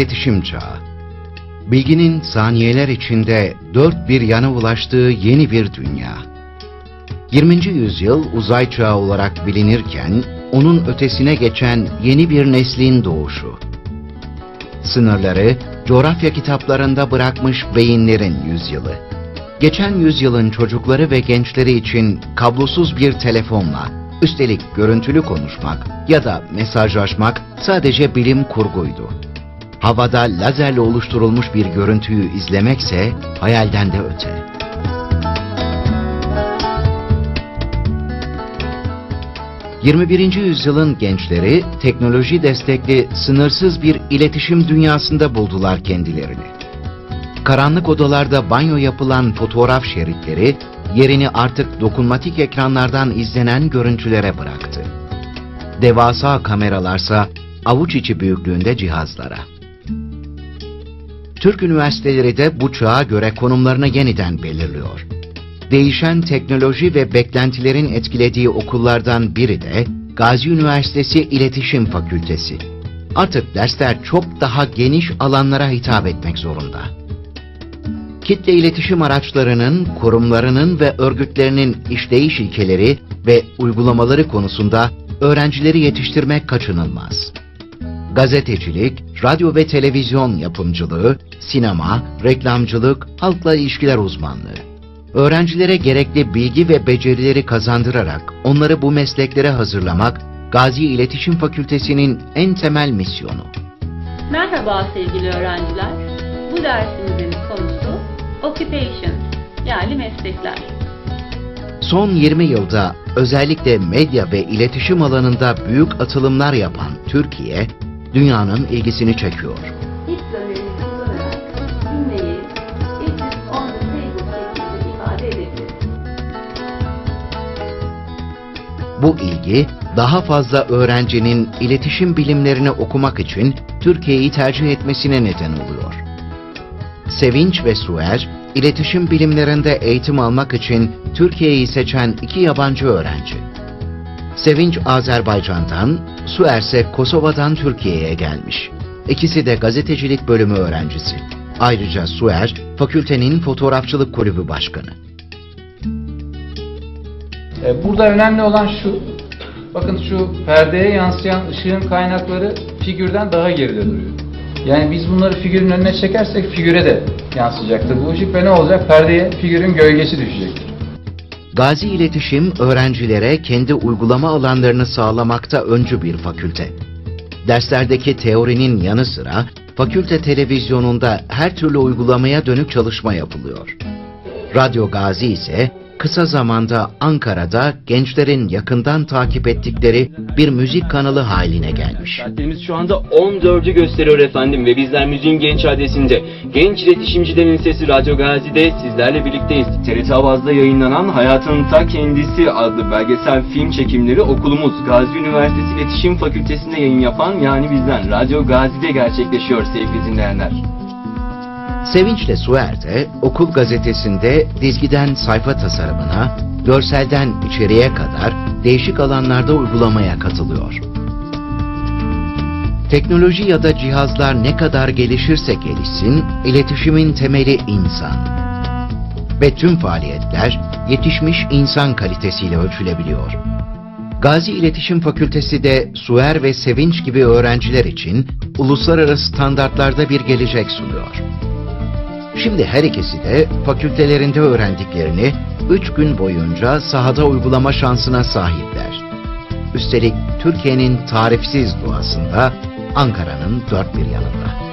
İletişim çağı. Bilginin saniyeler içinde dört bir yana ulaştığı yeni bir dünya. 20. yüzyıl uzay çağı olarak bilinirken, onun ötesine geçen yeni bir neslin doğuşu. Sınırları coğrafya kitaplarında bırakmış beyinlerin yüzyılı. Geçen yüzyılın çocukları ve gençleri için kablosuz bir telefonla, üstelik görüntülü konuşmak ya da mesajlaşmak sadece bilim kurguydu. Havada lazerle oluşturulmuş bir görüntüyü izlemekse hayalden de öte. ...21. yüzyılın gençleri teknoloji destekli sınırsız bir iletişim dünyasında buldular kendilerini. Karanlık odalarda banyo yapılan fotoğraf şeritleri yerini artık dokunmatik ekranlardan izlenen görüntülere bıraktı. Devasa kameralarsa avuç içi büyüklüğünde cihazlara. Türk üniversiteleri de bu çağa göre konumlarını yeniden belirliyor. Değişen teknoloji ve beklentilerin etkilediği okullardan biri de Gazi Üniversitesi İletişim Fakültesi. Artık dersler çok daha geniş alanlara hitap etmek zorunda. Kitle iletişim araçlarının, kurumlarının ve örgütlerinin işleyiş ilkeleri ve uygulamaları konusunda öğrencileri yetiştirmek kaçınılmaz. Gazetecilik, radyo ve televizyon yapımcılığı, sinema, reklamcılık, halkla ilişkiler uzmanlığı. Öğrencilere gerekli bilgi ve becerileri kazandırarak onları bu mesleklere hazırlamak Gazi İletişim Fakültesi'nin en temel misyonu. Merhaba sevgili öğrenciler. Bu dersimizin konusu Occupations yani meslekler. Son 20 yılda özellikle medya ve iletişim alanında büyük atılımlar yapan Türkiye, dünyanın ilgisini çekiyor. İlk is on the table şeklinde ifade edebiliriz. Bu ilgi daha fazla öğrencinin iletişim bilimlerini okumak için Türkiye'yi tercih etmesine neden oluyor. Sevinç ve Suer, iletişim bilimlerinde eğitim almak için Türkiye'yi seçen iki yabancı öğrenci. Sevinç Azerbaycan'dan, Suer ise Kosova'dan Türkiye'ye gelmiş. İkisi de gazetecilik bölümü öğrencisi. Ayrıca Suer, fakültenin fotoğrafçılık kulübü başkanı. E, Burada önemli olan şu, bakın şu perdeye yansıyan ışığın kaynakları figürden daha geride duruyor. Yani biz bunları figürün önüne çekersek figüre de yansıyacaktır bu ışık ve ne olacak? Perdeye figürün gölgesi düşecektir. Gazi İletişim öğrencilere kendi uygulama alanlarını sağlamakta öncü bir fakülte. Derslerdeki teorinin yanı sıra fakülte televizyonunda her türlü uygulamaya dönük çalışma yapılıyor. Radyo Gazi ise kısa zamanda Ankara'da gençlerin yakından takip ettikleri bir müzik kanalı haline gelmiş. Saatlerimiz şu anda 14'ü gösteriyor efendim ve bizler Müziğin Genç adresinde Genç iletişimcilerin Sesi Radyo Gazi'de sizlerle birlikteyiz. TRT Avaz'da yayınlanan Hayatın Ta Kendisi adlı belgesel film çekimleri okulumuz Gazi Üniversitesi İletişim Fakültesi'nde yayın yapan yani bizden Radyo Gazi'de gerçekleşiyor sevgili dinleyenler. Sevinçle Suer de okul gazetesinde dizgiden sayfa tasarımına, görselden içeriye kadar değişik alanlarda uygulamaya katılıyor. Teknoloji ya da cihazlar ne kadar gelişirse gelişsin, iletişimin temeli insan. Ve tüm faaliyetler yetişmiş insan kalitesiyle ölçülebiliyor. Gazi İletişim Fakültesi de Suer ve Sevinç gibi öğrenciler için uluslararası standartlarda bir gelecek sunuyor. Şimdi her ikisi de fakültelerinde öğrendiklerini 3 gün boyunca sahada uygulama şansına sahipler. Üstelik Türkiye'nin tarifsiz doğasında Ankara'nın dört bir yanında.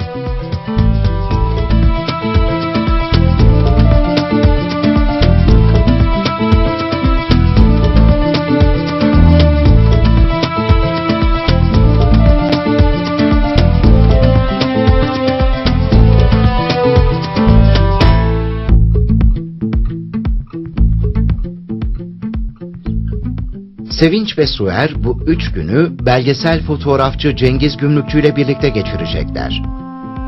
Sevinç ve Suer bu üç günü belgesel fotoğrafçı Cengiz Gümrükçü ile birlikte geçirecekler.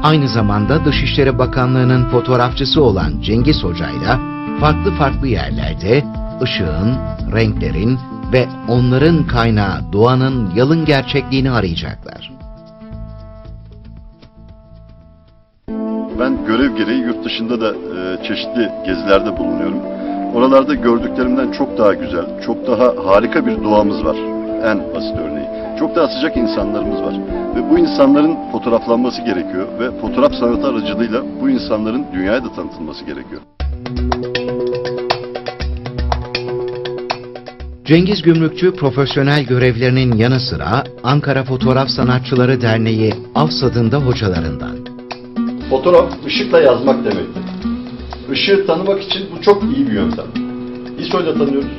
Aynı zamanda Dışişleri Bakanlığı'nın fotoğrafçısı olan Cengiz Hoca'yla farklı farklı yerlerde ışığın, renklerin ve onların kaynağı doğanın yalın gerçekliğini arayacaklar. Ben görev gereği yurt dışında da e, çeşitli gezilerde bulunuyorum. Oralarda gördüklerimden çok daha güzel, çok daha harika bir doğamız var. En basit örneği. Çok daha sıcak insanlarımız var. Ve bu insanların fotoğraflanması gerekiyor ve fotoğraf sanatı aracılığıyla bu insanların dünyaya da tanıtılması gerekiyor. Cengiz Gümrükçü profesyonel görevlerinin yanı sıra Ankara Fotoğraf Sanatçıları Derneği AFSAD'ın da hocalarından. Fotoğraf ışıkla yazmak demektir. Işığı tanımak için bu çok iyi bir yöntem. ISO'yla tanıyoruz,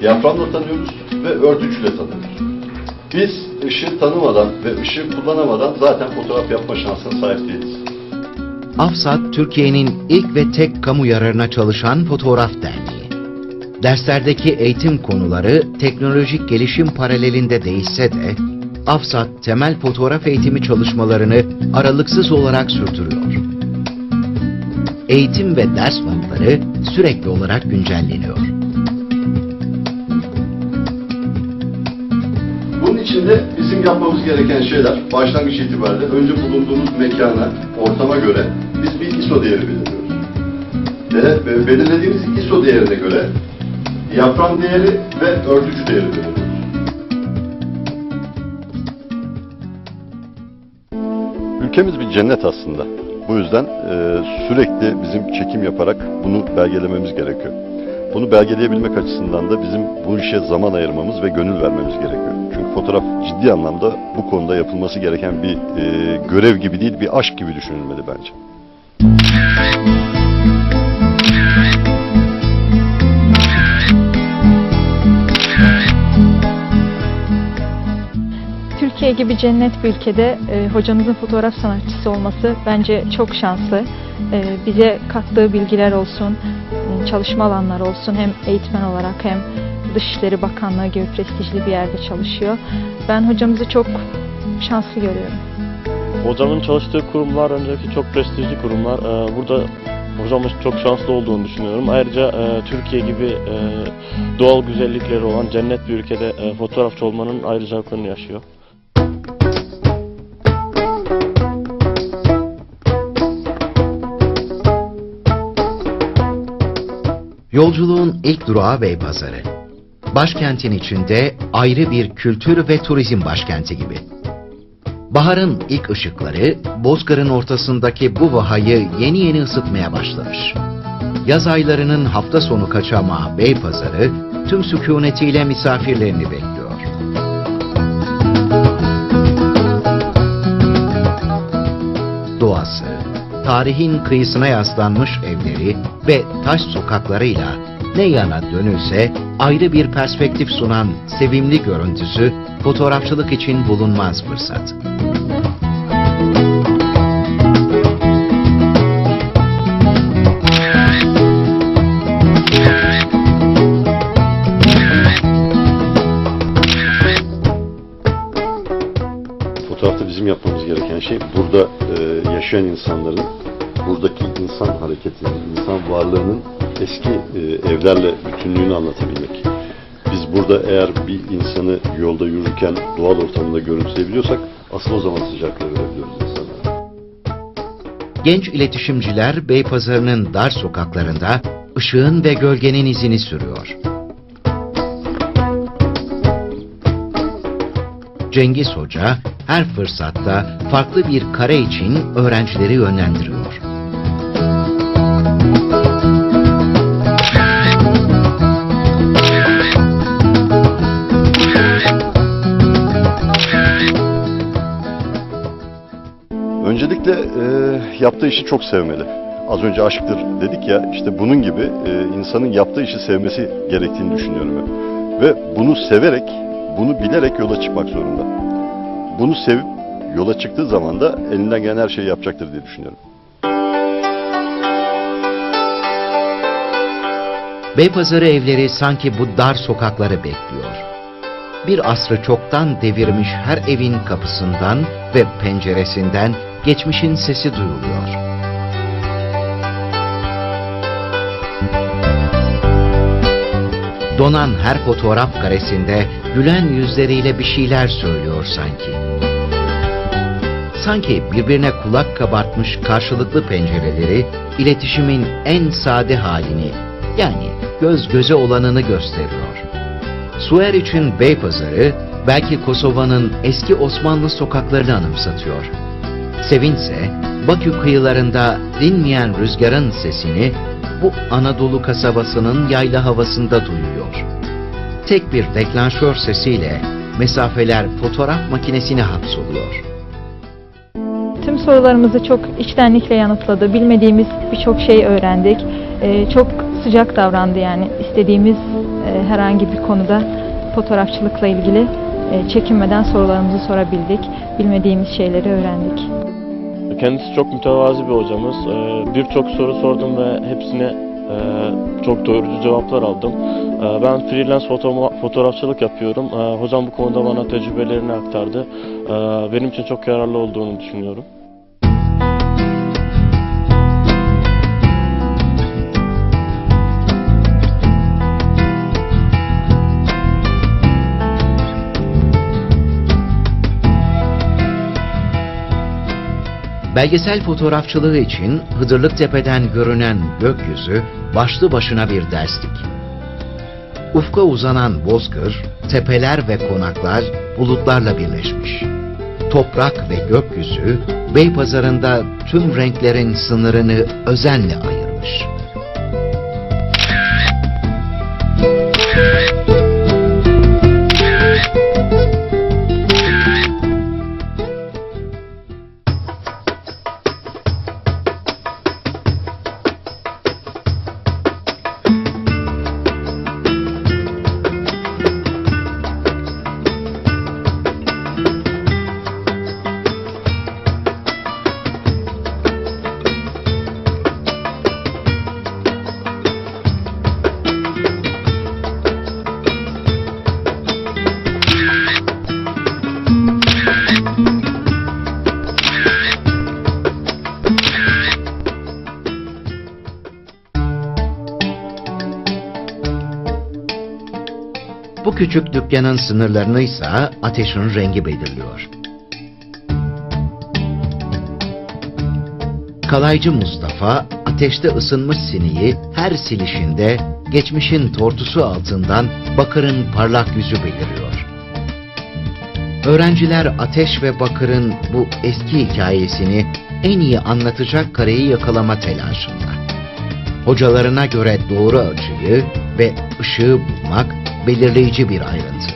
diyaframla tanıyoruz ve örtücüyle tanıyoruz. Biz ışığı tanımadan ve ışığı kullanamadan zaten fotoğraf yapma şansına sahip değiliz. AFSAD, Türkiye'nin ilk ve tek kamu yararına çalışan fotoğraf derneği. Derslerdeki eğitim konuları teknolojik gelişim paralelinde değişse de, AFSAD temel fotoğraf eğitimi çalışmalarını aralıksız olarak sürdürüyor. Eğitim ve ders notları sürekli olarak güncelleniyor. Bunun için de bizim yapmamız gereken şeyler başlangıç itibariyle önce bulunduğumuz mekana, ortama göre biz bir ISO değeri belirliyoruz. Ve belirlediğimiz ISO değerine göre diyafram değeri ve örtücü değeri belirliyoruz. Ülkemiz bir cennet aslında. Bu yüzden e, sürekli bizim çekim yaparak bunu belgelememiz gerekiyor. Bunu belgeleyebilmek açısından da bizim bu işe zaman ayırmamız ve gönül vermemiz gerekiyor. Çünkü fotoğraf ciddi anlamda bu konuda yapılması gereken bir e, görev gibi değil, bir aşk gibi düşünülmeli bence. Türkiye gibi cennet bir ülkede e, hocamızın fotoğraf sanatçısı olması bence çok şanslı. E, bize kattığı bilgiler olsun, e, çalışma alanları olsun hem eğitmen olarak hem Dışişleri Bakanlığı gibi prestijli bir yerde çalışıyor. Ben hocamızı çok şanslı görüyorum. Hocamın çalıştığı kurumlar önceki çok prestijli kurumlar. Ee, Burada hocamız çok şanslı olduğunu düşünüyorum. Ayrıca e, Türkiye gibi e, doğal güzellikleri olan cennet bir ülkede e, fotoğrafçı olmanın ayrıcalıklarını yaşıyor. Yolculuğun ilk durağı Beypazarı. Başkentin içinde ayrı bir kültür ve turizm başkenti gibi. Baharın ilk ışıkları Bozkır'ın ortasındaki bu vahayı yeni yeni ısıtmaya başlamış. Yaz aylarının hafta sonu kaçamağı Beypazarı tüm sükunetiyle misafirlerini bekliyor. Doğası, tarihin kıyısına yaslanmış evleri ve taş sokaklarıyla ne yana dönülse ayrı bir perspektif sunan sevimli görüntüsü fotoğrafçılık için bulunmaz fırsat. Fotoğrafta bizim yapmamız gereken şey burada yaşayan insanların, buradaki insan hareketinin, insan varlığının eski e, evlerle bütünlüğünü anlatabilmek. Biz burada eğer bir insanı yolda yürürken doğal ortamında görüntüleyebiliyorsak asıl o zaman sıcaklığı verebiliyoruz insanlara. Genç iletişimciler Beypazarı'nın dar sokaklarında ışığın ve gölgenin izini sürüyor. Cengiz Hoca her fırsatta farklı bir kare için öğrencileri yönlendiriyor. Öncelikle e, yaptığı işi çok sevmeli. Az önce aşktır dedik ya, işte bunun gibi e, insanın yaptığı işi sevmesi gerektiğini düşünüyorum ben. Ve bunu severek, bunu bilerek yola çıkmak zorunda. Bunu sevip yola çıktığı zaman da elinden gelen her şeyi yapacaktır diye düşünüyorum. Beypazarı evleri sanki bu dar sokakları bekliyor. Bir asrı çoktan devirmiş her evin kapısından ve penceresinden geçmişin sesi duyuluyor. Donan her fotoğraf karesinde gülen yüzleriyle bir şeyler söylüyor sanki. Sanki birbirine kulak kabartmış karşılıklı pencereleri iletişimin en sade halini yani göz göze olanını gösteriyor. Suer için Beypazarı belki Kosova'nın eski Osmanlı sokaklarını anımsatıyor. Sevinçse Bakü kıyılarında dinmeyen rüzgarın sesini bu Anadolu kasabasının yayla havasında duyuyor. Tek bir deklanşör sesiyle mesafeler fotoğraf makinesine hapsoluyor. Tüm sorularımızı çok içtenlikle yanıtladı. Bilmediğimiz birçok şey öğrendik. Ee, çok sıcak davrandı yani istediğimiz e, herhangi bir konuda fotoğrafçılıkla ilgili e, çekinmeden sorularımızı sorabildik. Bilmediğimiz şeyleri öğrendik. Kendisi çok mütevazi bir hocamız. Ee, Birçok soru sordum ve hepsine e, çok doyurucu cevaplar aldım. Ee, Ben freelance foto- fotoğrafçılık yapıyorum. Ee, Hocam bu konuda bana tecrübelerini aktardı. Benim için çok yararlı olduğunu düşünüyorum. Belgesel fotoğrafçılığı için Hıdırlık Tepe'den görünen gökyüzü başlı başına bir derslik. Ufka uzanan bozkır, tepeler ve konaklar bulutlarla birleşmiş. Toprak ve gökyüzü Beypazarı'nda tüm renklerin sınırını özenle ayırmış. Bu küçük dükkanın sınırlarını ise ateşin rengi belirliyor. Kalaycı Mustafa ateşte ısınmış siniyi her silişinde geçmişin tortusu altından bakırın parlak yüzü beliriyor. Öğrenciler ateş ve bakırın bu eski hikayesini en iyi anlatacak kareyi yakalama telaşında. Hocalarına göre doğru açıyı ve ışığı bulmak belirleyici bir ayrıntı.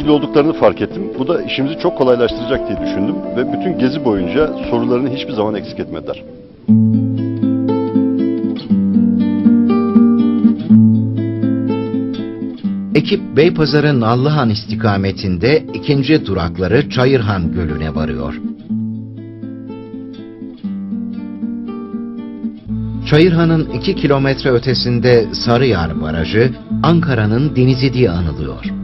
İlgili olduklarını fark ettim. Bu da işimizi çok kolaylaştıracak diye düşündüm ve bütün gezi boyunca sorularını hiçbir zaman eksik etmediler. Ekip Beypazarı Nallıhan istikametinde ikinci durakları Çayırhan Gölü'ne varıyor. Çayırhan'ın iki kilometre ötesinde Sarıyar Barajı, Ankara'nın denizi diye anılıyor.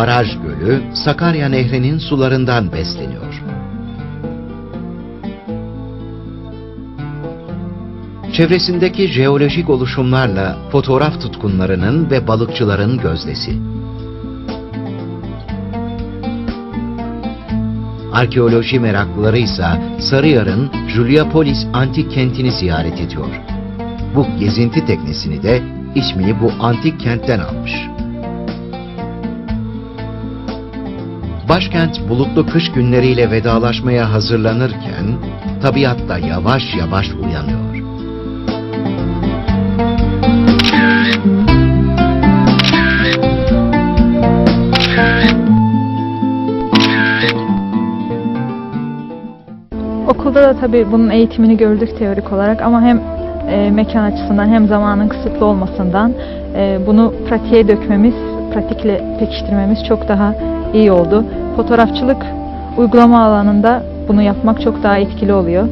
Baraj Gölü, Sakarya Nehri'nin sularından besleniyor. Çevresindeki jeolojik oluşumlarla fotoğraf tutkunlarının ve balıkçıların gözdesi. Arkeoloji meraklıları ise Sarıyer'in Juliapolis antik kentini ziyaret ediyor. Bu gezinti teknesini de ismini bu antik kentten almış. Başkent bulutlu kış günleriyle vedalaşmaya hazırlanırken tabiat da yavaş yavaş uyanıyor. Okulda da tabii bunun eğitimini gördük teorik olarak ama hem e, mekan açısından hem zamanın kısıtlı olmasından e, bunu pratiğe dökmemiz pratikle pekiştirmemiz çok daha iyi oldu. Fotoğrafçılık uygulama alanında bunu yapmak çok daha etkili oluyor.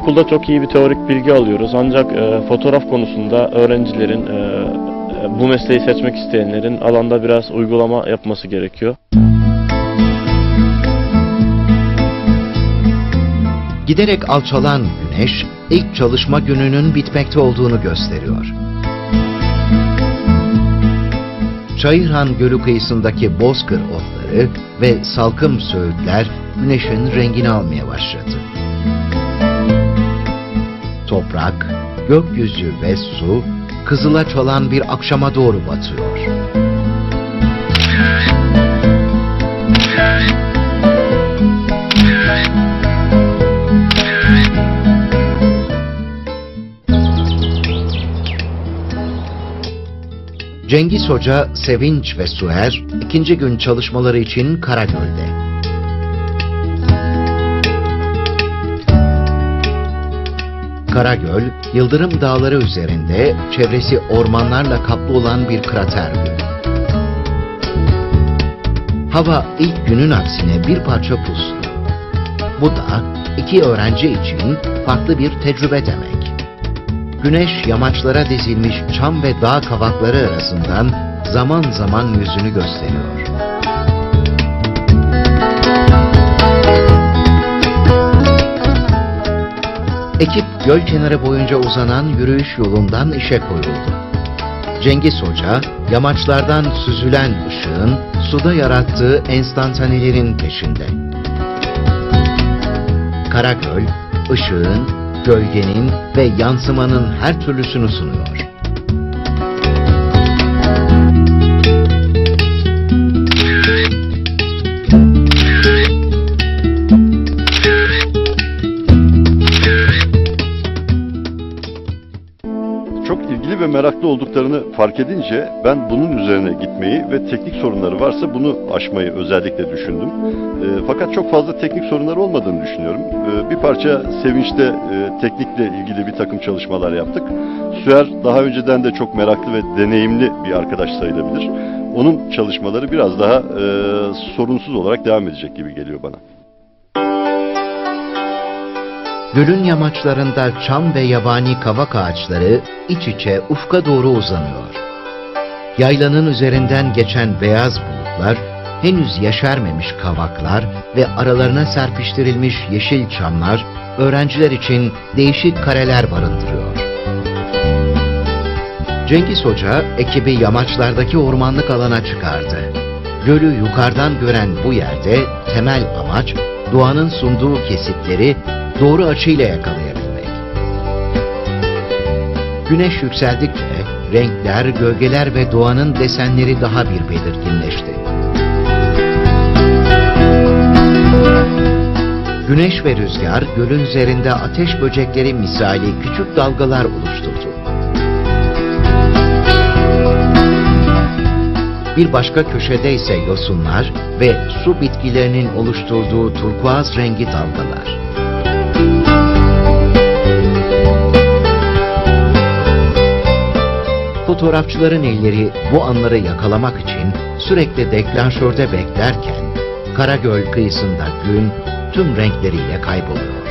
Okulda çok iyi bir teorik bilgi alıyoruz ancak e, fotoğraf konusunda öğrencilerin, e, bu mesleği seçmek isteyenlerin alanda biraz uygulama yapması gerekiyor. Giderek alçalan güneş ilk çalışma gününün bitmekte olduğunu gösteriyor. Çayırhan Gölü kıyısındaki bozkır otları ve salkım söğütler güneşin rengini almaya başladı. Toprak, gökyüzü ve su kızıla çalan bir akşama doğru batıyor. Cengiz Hoca, Sevinç ve Suer ikinci gün çalışmaları için Karagöl'de. Karagöl, Yıldırım Dağları üzerinde çevresi ormanlarla kaplı olan bir krater gölü. Hava ilk günün aksine bir parça puslu. Bu da iki öğrenci için farklı bir tecrübe demek. Güneş yamaçlara dizilmiş çam ve dağ kavakları arasından zaman zaman yüzünü gösteriyor. Ekip göl kenarı boyunca uzanan yürüyüş yolundan işe koyuldu. Cengiz Hoca, yamaçlardan süzülen ışığın suda yarattığı enstantanelerin peşinde. Karagöl, ışığın, gölgenin ve yansımanın her türlüsünü sunuyor. Meraklı olduklarını fark edince ben bunun üzerine gitmeyi ve teknik sorunları varsa bunu aşmayı özellikle düşündüm. E, fakat çok fazla teknik sorunlar olmadığını düşünüyorum. E, bir parça Sevinç'te e, teknikle ilgili bir takım çalışmalar yaptık. Süer daha önceden de çok meraklı ve deneyimli bir arkadaş sayılabilir. Onun çalışmaları biraz daha e, sorunsuz olarak devam edecek gibi geliyor bana. Gölün yamaçlarında çam ve yabani kavak ağaçları iç içe ufka doğru uzanıyor. Yaylanın üzerinden geçen beyaz bulutlar, henüz yeşermemiş kavaklar ve aralarına serpiştirilmiş yeşil çamlar, öğrenciler için değişik kareler barındırıyor. Cengiz Hoca ekibi yamaçlardaki ormanlık alana çıkardı. Gölü yukarıdan gören bu yerde temel amaç doğanın sunduğu kesitleri doğru açıyla yakalayabilmek. Güneş yükseldikçe renkler, gölgeler ve doğanın desenleri daha bir belirginleşti. Güneş ve rüzgar gölün üzerinde ateş böcekleri misali küçük dalgalar oluşturdu. Bir başka köşede ise yosunlar ve su bitkilerinin oluşturduğu turkuaz rengi dalgalar. Fotoğrafçıların elleri bu anları yakalamak için sürekli deklanşörde beklerken Karagöl kıyısında gün tüm renkleriyle kayboluyor.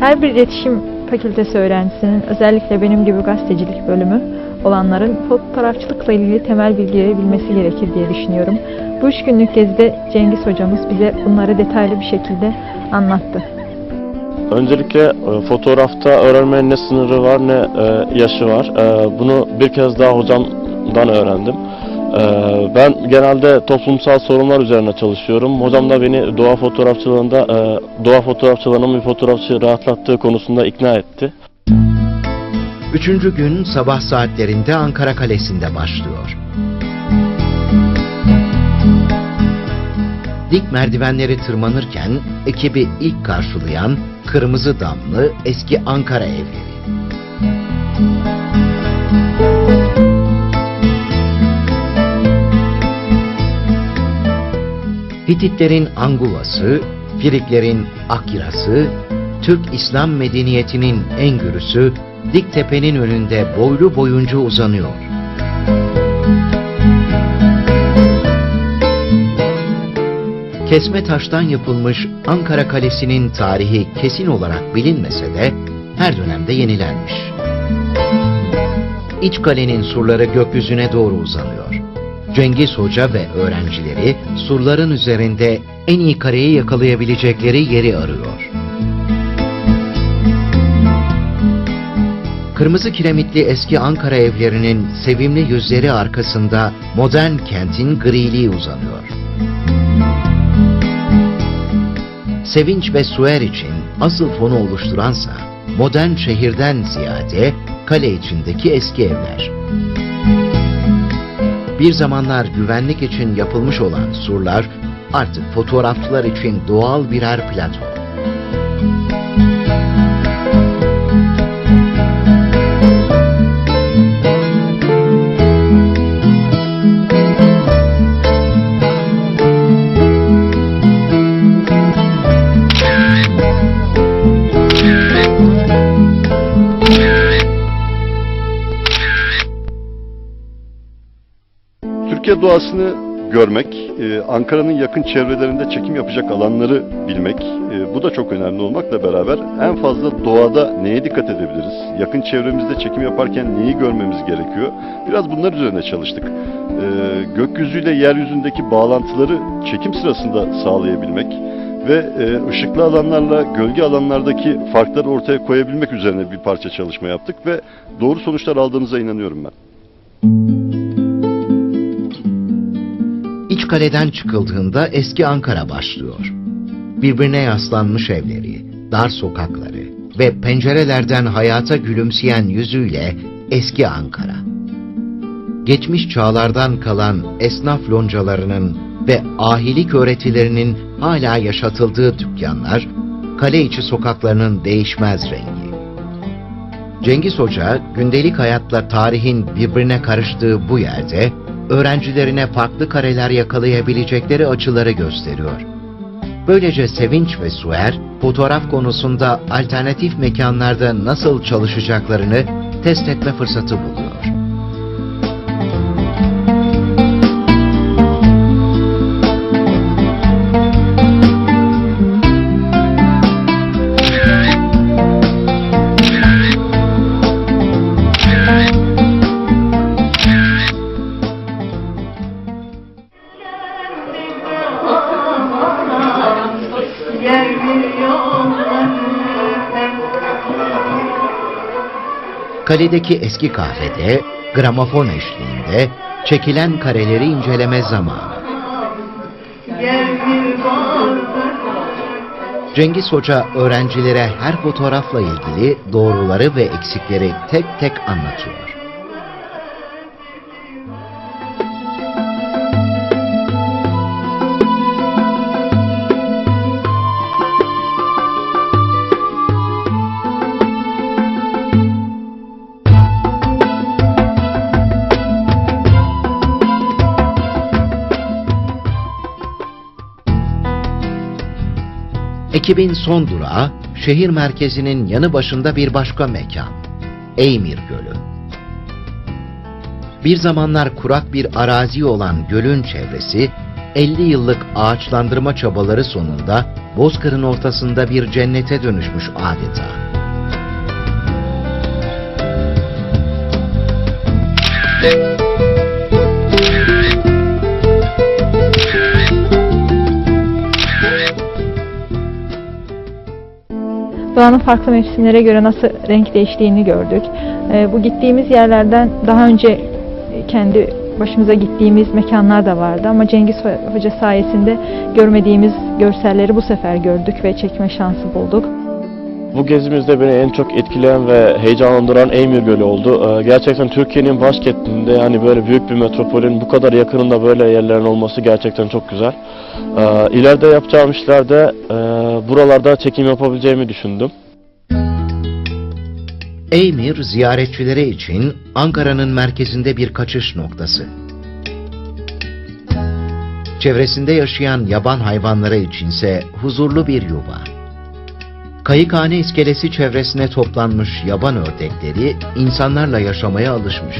Her bir iletişim fakültesi öğrencisinin özellikle benim gibi gazetecilik bölümü olanların fotoğrafçılıkla ilgili temel bilgileri bilmesi gerekir diye düşünüyorum. Bu üç günlük gezide Cengiz hocamız bize bunları detaylı bir şekilde anlattı. Öncelikle e, fotoğrafta öğrenmenin ne sınırı var ne e, yaşı var. E, Bunu bir kez daha hocamdan öğrendim. Ben genelde toplumsal sorunlar üzerine çalışıyorum. Hocam da beni doğa fotoğrafçılığında, doğa fotoğrafçılığının bir fotoğrafçıyı rahatlattığı konusunda ikna etti. Üçüncü gün sabah saatlerinde Ankara Kalesi'nde başlıyor. Dik merdivenleri tırmanırken ekibi ilk karşılayan kırmızı damlı eski Ankara evleri. Hititlerin Anguvası, Firiklerin Akirası, Türk İslam medeniyetinin Engürüsü, dik tepenin önünde boylu boyunca uzanıyor. Kesme taştan yapılmış Ankara Kalesi'nin tarihi kesin olarak bilinmese de her dönemde yenilenmiş. İç kalenin surları gökyüzüne doğru uzanıyor. Cengiz Hoca ve öğrencileri surların üzerinde en iyi kareyi yakalayabilecekleri yeri arıyor. Kırmızı kiremitli eski Ankara evlerinin sevimli yüzleri arkasında modern kentin griliği uzanıyor. Sevinç ve Suer için asıl fonu oluşturansa modern şehirden ziyade kale içindeki eski evler. Bir zamanlar güvenlik için yapılmış olan surlar artık fotoğrafçılar için doğal birer plato. Türkiye doğasını görmek, e, Ankara'nın yakın çevrelerinde çekim yapacak alanları bilmek, e, bu da çok önemli olmakla beraber en fazla doğada neye dikkat edebiliriz? Yakın çevremizde çekim yaparken neyi görmemiz gerekiyor? Biraz bunlar üzerine çalıştık. E, gökyüzüyle yeryüzündeki bağlantıları çekim sırasında sağlayabilmek ve ışıklı alanlarla gölge alanlardaki farkları ortaya koyabilmek üzerine bir parça çalışma yaptık ve doğru sonuçlar aldığımıza inanıyorum ben. İç kaleden çıkıldığında eski Ankara başlıyor. Birbirine yaslanmış evleri, dar sokakları ve pencerelerden hayata gülümseyen yüzüyle eski Ankara. Geçmiş çağlardan kalan esnaf loncalarının ve ahilik öğretilerinin hala yaşatıldığı dükkanlar, kale içi sokaklarının değişmez rengi. Cengiz Hoca, gündelik hayatla tarihin birbirine karıştığı bu yerde, öğrencilerine farklı kareler yakalayabilecekleri açıları gösteriyor. Böylece Sevinç ve Suer, fotoğraf konusunda alternatif mekanlarda nasıl çalışacaklarını test etme fırsatı buluyor. Kaledeki eski kahvede, gramofon eşliğinde çekilen kareleri inceleme zamanı. Cengiz Hoca öğrencilere her fotoğrafla ilgili doğruları ve eksikleri tek tek anlatıyor. Ekibin son durağı şehir merkezinin yanı başında bir başka mekan. Eymir Gölü. Bir zamanlar kurak bir arazi olan gölün çevresi 50 yıllık ağaçlandırma çabaları sonunda Bozkır'ın ortasında bir cennete dönüşmüş adeta. Doğanın farklı mevsimlere göre nasıl renk değiştiğini gördük. Ee, bu gittiğimiz yerlerden daha önce e, kendi başımıza gittiğimiz mekanlar da vardı ama Cengiz Ho- Hoca sayesinde görmediğimiz görselleri bu sefer gördük ve çekme şansı bulduk. Bu gezimizde beni en çok etkileyen ve heyecanlandıran Eymir Gölü oldu. Ee, Gerçekten Türkiye'nin başkentinde yani böyle büyük bir metropolün bu kadar yakınında böyle yerlerin olması gerçekten çok güzel. Ee, İleride yapacağım işlerde e, buralarda çekim yapabileceğimi düşündüm. Eymir ziyaretçilere için Ankara'nın merkezinde bir kaçış noktası. çevresinde yaşayan yaban hayvanları içinse huzurlu bir yuva. Kayıkhane iskelesi çevresine toplanmış yaban ördekleri insanlarla yaşamaya alışmış.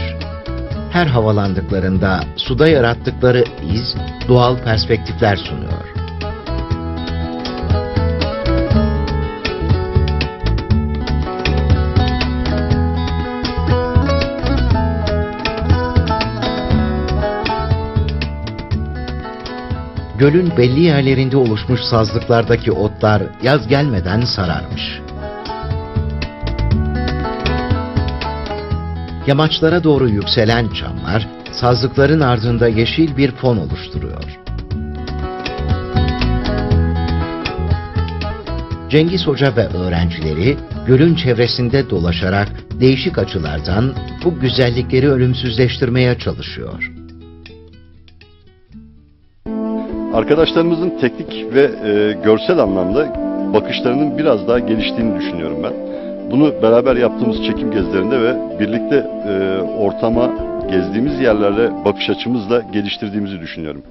Her havalandıklarında suda yarattıkları iz doğal perspektifler sunuyor. Gölün belli yerlerinde oluşmuş sazlıklardaki otlar yaz gelmeden sararmış. Yamaçlara doğru yükselen çamlar, sazlıkların ardında yeşil bir fon oluşturuyor. Cengiz Hoca ve öğrencileri gölün çevresinde dolaşarak değişik açılardan bu güzellikleri ölümsüzleştirmeye çalışıyor. Arkadaşlarımızın teknik ve e, görsel anlamda bakışlarının biraz daha geliştiğini düşünüyorum ben. Bunu beraber yaptığımız çekim gezilerinde ve birlikte e, ortama gezdiğimiz yerlerle bakış açımızla geliştirdiğimizi düşünüyorum.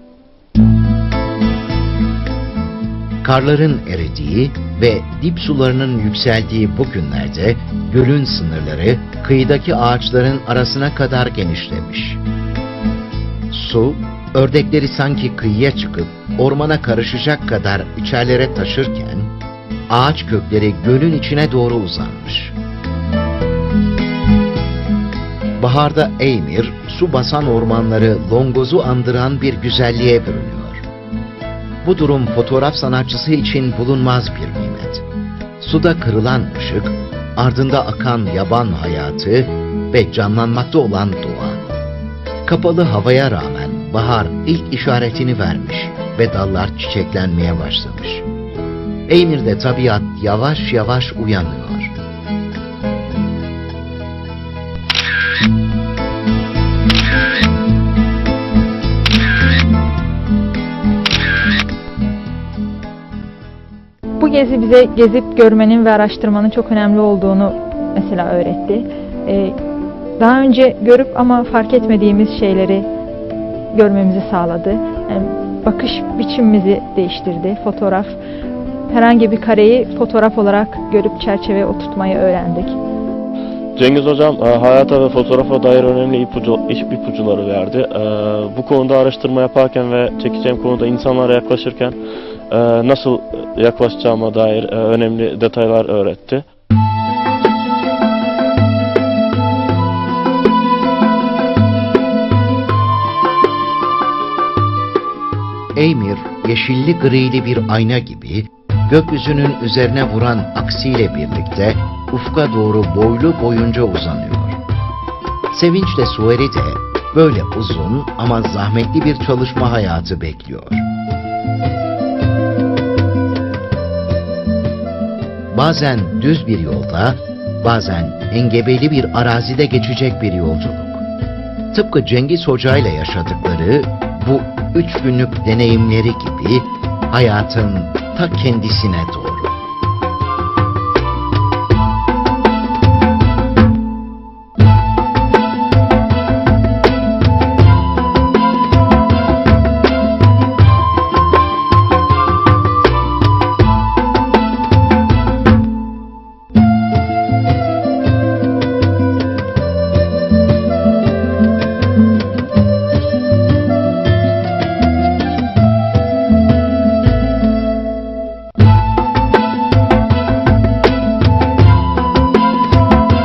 Karların eridiği ve dip sularının yükseldiği bu günlerde gölün sınırları kıyıdaki ağaçların arasına kadar genişlemiş. Su, ördekleri sanki kıyıya çıkıp ormana karışacak kadar içerlere taşırken, ağaç kökleri gölün içine doğru uzanmış. Baharda Eymir, su basan ormanları longozu andıran bir güzelliğe bürünüyor. Bu durum fotoğraf sanatçısı için bulunmaz bir nimet. Suda kırılan ışık, ardında akan yaban hayatı ve canlanmakta olan doğa. Kapalı havaya rağmen bahar ilk işaretini vermiş ve dallar çiçeklenmeye başlamış. Eymir'de tabiat yavaş yavaş uyanıyor. Bu gezi bize gezip görmenin ve araştırmanın çok önemli olduğunu mesela öğretti. Ee, daha önce görüp ama fark etmediğimiz şeyleri görmemizi sağladı. Yani bakış biçimimizi değiştirdi. Fotoğraf, herhangi bir kareyi fotoğraf olarak görüp çerçeveye oturtmayı öğrendik. Cengiz Hocam e, hayata ve fotoğrafa dair önemli ipucu, ipucuları verdi. E, Bu konuda araştırma yaparken ve çekeceğim konuda insanlara yaklaşırken e, nasıl yaklaşacağıma dair önemli detaylar öğretti. Eymir, yeşilli grili bir ayna gibi gökyüzünün üzerine vuran aksiyle birlikte ufka doğru boylu boyunca uzanıyor. Sevinçle Sueri de böyle uzun ama zahmetli bir çalışma hayatı bekliyor. Bazen düz bir yolda, bazen engebeli bir arazide geçecek bir yolculuk. Tıpkı Cengiz Hoca ile yaşadıkları bu üç günlük deneyimleri gibi hayatın ta kendisine doğru.